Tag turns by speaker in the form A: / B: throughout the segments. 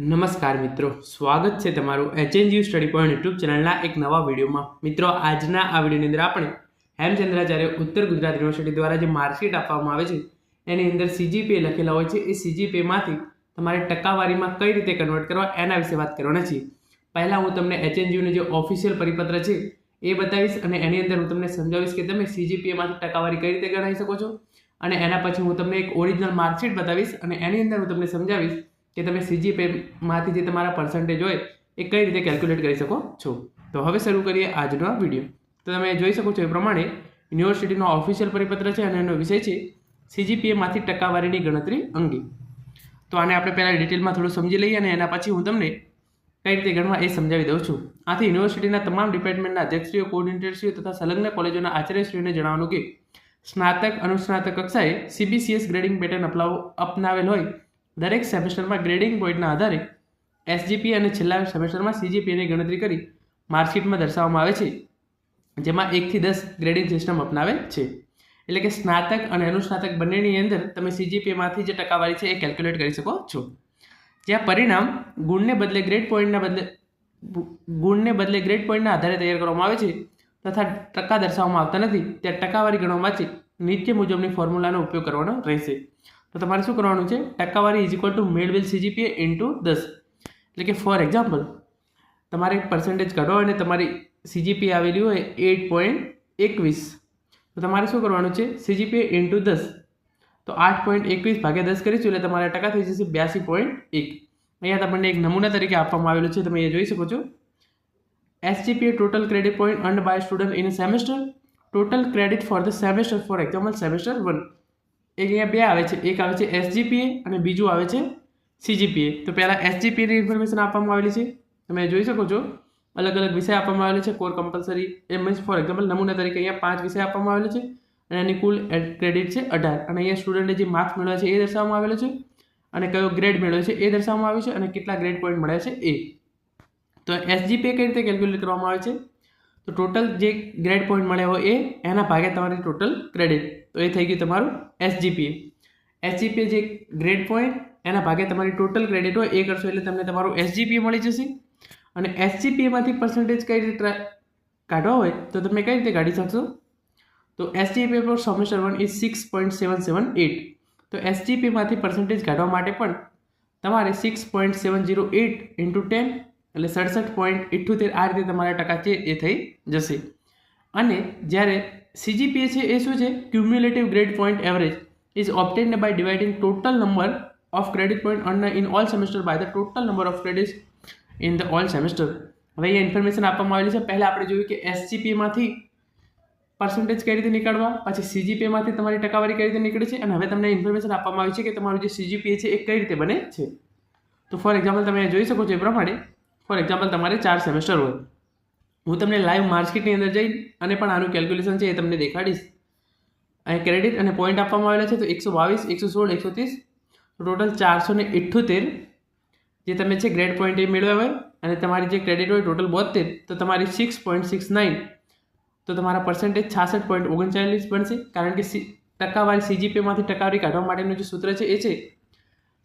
A: નમસ્કાર મિત્રો, સ્વાગત છે તમારું એચએનજીયુ સ્ટડી પોઈન્ટ યુટ્યુબ ચેનલના એક નવા વિડીયોમાં. મિત્રો, આજના આ વિડીયોની અંદર આપણે હેમચંદ્રાચાર્ય ઉત્તર ગુજરાત યુનિવર્સિટી દ્વારા જે માર્કશીટ આપવામાં આવે છે, એની અંદર સીજીપીએ લખેલા હોય છે. એ સીજીપીએમાંથી તમારે ટકાવારીમાં કઈ રીતે કન્વર્ટ કરવા એના વિશે વાત કરવાના છીએ. પહેલાં હું તમને એચએનજીયુનું જે ઓફિશિયલ પરિપત્ર છે, એ બતાવીશ અને એની અંદર હું તમને સમજાવીશ કે તમે સીજીપીએમાંથી ટકાવારી કઈ રીતે ગણાવી શકો છો. અને એના પછી હું તમને એક ઓરિજિનલ માર્કશીટ બતાવીશ અને એની અંદર હું તમને સમજાવીશ કે તમે સીજીપેમાંથી જે તમારા પર્સન્ટેજ હોય, એ કઈ રીતે કેલ્ક્યુલેટ કરી શકો છો? તો હવે શરૂ કરીએ આજનો આ વીડિયો તો તમે જોઈ શકો છો એ પ્રમાણે યુનિવર્સિટીનો ઓફિશિયલ પરિપત્ર છે અને એનો વિષય છે સીજીપીએમાંથી ટકાવારીની ગણતરી અંગે. તો આને આપણે પહેલાં ડિટેલમાં થોડું સમજી લઈએ અને એના પછી હું તમને કઈ રીતે ગણવા એ સમજાવી દઉં છું. આથી યુનિવર્સિટીના તમામ ડિપાર્ટમેન્ટના અધ્યક્ષશ્રીઓ કોઓર્ડિનેટરશ્રીઓ તથા સંલગ્ન કોલેજોના આચાર્યશ્રીઓને જણાવવાનું કે સ્નાતક, અનુસ્નાતક કક્ષાએ સીબીસીએસ ગ્રેડિંગ પેટર્ન અપનાવ, અપનાવેલ હોય દરેક સેમેસ્ટરમાં ગ્રેડિંગ પોઈન્ટના આધારે એસજીપી અને છેલ્લા સેમેસ્ટરમાં સીજીપીએની ગણતરી કરી માર્કશીટમાં દર્શાવવામાં આવે છે, જેમાં એકથી દસ ગ્રેડિંગ સિસ્ટમ અપનાવે છે. એટલે કે સ્નાતક અને અનુસ્નાતક બંનેની અંદર તમે સીજીપીએમાંથી જે ટકાવારી છે એ કેલ્ક્યુલેટ કરી શકો છો. જ્યાં પરિણામ ગુણને બદલે ગ્રેડ પોઈન્ટના બદલે ગુણને બદલે ગ્રેડ પોઈન્ટના આધારે તૈયાર કરવામાં આવે છે તથા ટકા દર્શાવવામાં આવતા નથી, ત્યાં ટકાવારી ગણવા માટે નીચે મુજબની ફોર્મ્યુલાનો ઉપયોગ કરવાનો રહેશે. તો તમારે શું કરવાનું છે? ટકાવારી ઇઝ ઇક્વલ ટુ મેળવેલ સીજીપીએ ઇન્ટુ દસ. એટલે કે ફોર એક્ઝામ્પલ તમારે પર્સન્ટેજ કાઢો અને તમારી સીજીપી આવેલી હોય એટ પોઈન્ટ એકવીસ. તો તમારે શું કરવાનું છે? સીજીપીએ ઇન્ટુ દસ. તો આઠ પોઈન્ટ એકવીસ ભાગ્યા દસ કરીશું એટલે તમારા ટકા થઈ જશે બ્યાસી પોઈન્ટ એક. અહીંયા તમને એક નમૂના તરીકે આપવામાં આવેલું છે, તમે એ જોઈ શકો છો. SGPA total credit point earn by student in semester total credit for the semester for example semester one એક અહીંયા બે આવે છે. એક આવે છે એસજીપીએ અને બીજું આવે છે સીજીપીએ તો પહેલાં એસજીપીની ઇન્ફોર્મેશન આપવામાં આવેલી છે. તમે જોઈ શકો છો. અલગ અલગ વિષય આપવામાં આવેલો છે. કોર કમ્પલસરી એમ મીન્સ ફોર એક્ઝામ્પલ નમૂના તરીકે અહીંયા પાંચ વિષય આપવામાં આવેલો છે. અને એની કુલ ક્રેડિટ છે અઢાર. અને અહીંયા સ્ટુડન્ટે જે માર્ક્સ મેળવ્યા છે એ દર્શાવવામાં આવેલો છે. અને કયો ગ્રેડ મેળવ્યો છે એ દર્શાવવામાં આવ્યું છે. અને કેટલા ગ્રેડ પોઈન્ટ મળ્યા છે એ. તો એસજીપીએ કઈ રીતે કેલ્ક્યુલેટ કરવામાં આવે છે? તો ટોટલ જે ગ્રેડ પોઈન્ટ મળ્યા હોય એ, એના ભાગે તમારી ટોટલ ક્રેડિટ તો એ થઈ ગયું તમારું એસજીપીએ એસજીપીએ જે ગ્રેડ પોઈન્ટ એના ભાગે તમારી ટોટલ ક્રેડિટ હોય એ કરશો એટલે તમને તમારું એસજીપીએ મળી જશે. અને એસજીપીએમાંથી પર્સન્ટેજ કઈ રીતે કાઢવા હોય તો તમે કઈ રીતે કાઢી શકશો? તો SGPA for semester one is six point seven seven eight તો એસજીપીમાંથી પર્સન્ટેજ કાઢવા માટે પણ તમારે six point seven zero eight into ten એટલે સડસઠ પોઈન્ટ ઇઠ્ઠોતેર આ રીતે તમારા ટકા છે એ થઈ જશે. અને જ્યારે સીજીપીએ છે એ શું છે? Cumulative grade point average is obtained by dividing total number of credit point earn in all semester by the total number of credit in the all semester હવે અહીંયા ઇન્ફોર્મેશન આપવામાં આવેલી છે. પહેલાં આપણે જોયું કે એસજીપીમાંથી પર્સન્ટેજ કઈ રીતે નીકળવા? પછી સીજીપીએમાંથી તમારી ટકાવારી કઈ રીતે નીકળે છે? અને હવે તમને ઇન્ફોર્મેશન આપવામાં આવી છે કે તમારું જે સીજીપીએ છે એ કઈ રીતે બને છે. તો ફોર એક્ઝામ્પલ તમે જોઈ શકો છો એ પ્રમાણે ફોર એક્ઝામ્પલ તમારે ચાર સેમેસ્ટર હોય. હું તમને લાઈવ માર્કશીટની અંદર જઈ અને પણ આનું કેલ્ક્યુલેશન છે એ તમને દેખાડીશ. અહીં ક્રેડિટ અને પોઈન્ટ આપવામાં આવેલા છે તો એકસો બાવીસ, એકસો સોળ, એકસો ત્રીસ. ટોટલ ચારસો ને જે તમે છે ગ્રેડ પોઈન્ટ એ મેળવ્યા હોય અને તમારી જે ક્રેડિટ હોય ટોટલ બોતેર તો તમારી સિક્સ પોઈન્ટ સિક્સ નાઇન તો તમારા પર્સન્ટેજ છાસઠ પોઈન્ટ ઓગણચાલીસ બનશે. કારણ કે સી ટકાવારી સીજીપીએમાંથી ટકાવારી કાઢવા માટેનું જે સૂત્ર છે એ છે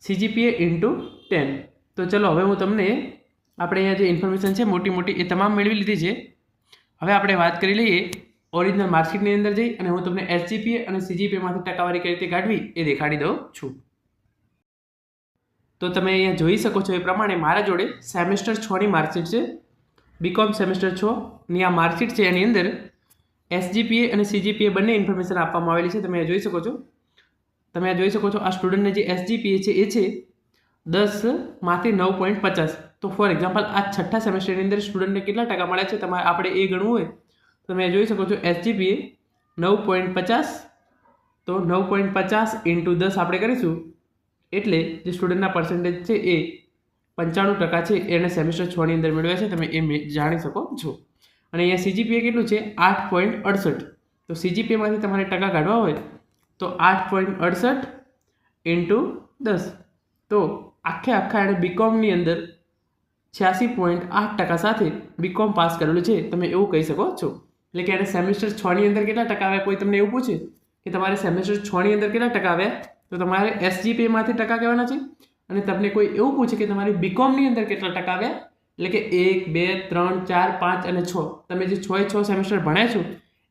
A: સીજીપીએ ઇન્ટુ ટેન તો ચલો, હવે હું તમને આપણે અહીંયા જે ઇન્ફોર્મેશન છે, મોટી મોટી એ તમામ મેળવી લીધી છે. હવે આપણે વાત કરી લઈએ ઓરિજિનલ માર્કશીટની અંદર જઈ અને હું તમને એસજીપીએ અને સીજીપીએમાંથી ટકાવારી કઈ રીતે કાઢવી એ દેખાડી દઉં છું. તો તમે અહીંયા જોઈ શકો છો એ પ્રમાણે મારા જોડે સેમેસ્ટર છની માર્કશીટ છે. બીકોમ સેમેસ્ટર છની આ માર્કશીટ છે એની અંદર એસજીપીએ અને સીજીપીએ બંને ઇન્ફોર્મેશન આપવામાં આવેલી છે. તમે જોઈ શકો છો. તમે આ જોઈ શકો છો આ સ્ટુડન્ટને જે એસજીપીએ છે એ છે દસમાંથી નવ પોઈન્ટ પચાસ. તો ફોર એક્ઝામ્પલ આ છઠ્ઠા સેમેસ્ટરની અંદર સ્ટુડન્ટને કેટલા ટકા મળ્યા છે? તમારે આપણે એ ગણવું હોય તો તમે જોઈ શકો છો એસજીપીએ નવ પોઈન્ટ પચાસ, તો નવ પોઈન્ટ પચાસ ઇન્ટુ દસ આપણે કરીશું. એટલે જે સ્ટુડન્ટના પર્સન્ટેજ છે એ પંચાણું ટકા છે, એને સેમેસ્ટર છની અંદર મેળવ્યા છે, તમે એ જાણી શકો છો. અને અહીંયા સીજીપીએ કેટલું છે? આઠ પોઈન્ટ અડસઠ. તો સીજીપીએમાંથી તમારે ટકા કાઢવા હોય તો આઠ પોઈન્ટ અડસઠ ઇન્ટુ દસ. તો આખે આખા એણે બીકોમની અંદર છ્યાસી પોઈન્ટ આઠ ટકા સાથે બીકોમ પાસ કરેલું છે. તમે એવું કહી શકો છો. એટલે કે એને સેમેસ્ટર છની અંદર કેટલા ટકા આવ્યા? કોઈ તમને એવું પૂછે કે તમારે સેમેસ્ટર છની અંદર કેટલા ટકા આવ્યા? તો તમારે એસજીપીએમાંથી ટકા કહેવાના છે. અને તમને કોઈ એવું પૂછે કે તમારી બીકોમની અંદર કેટલા ટકા આવ્યા? એટલે કે એક, બે, ત્રણ, ચાર, પાંચ અને છ. તમે જે છ એ છ સેમેસ્ટર ભણ્યા છો,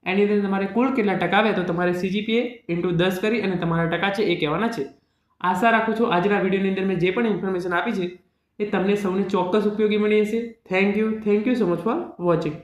A: એની અંદર તમારે કુલ કેટલા ટકા આવ્યા? તો તમારે સીજીપીએ ઇન્ટુ દસ કરી અને તમારા ટકા છે એ કહેવાના છે. આશા રાખું છું આજના વિડીયોની અંદર મેં જે પણ ઇન્ફોર્મેશન આપી છે એ તમને સૌને ચોક્કસ ઉપયોગી મળી હશે. Thank you thank you so much for watching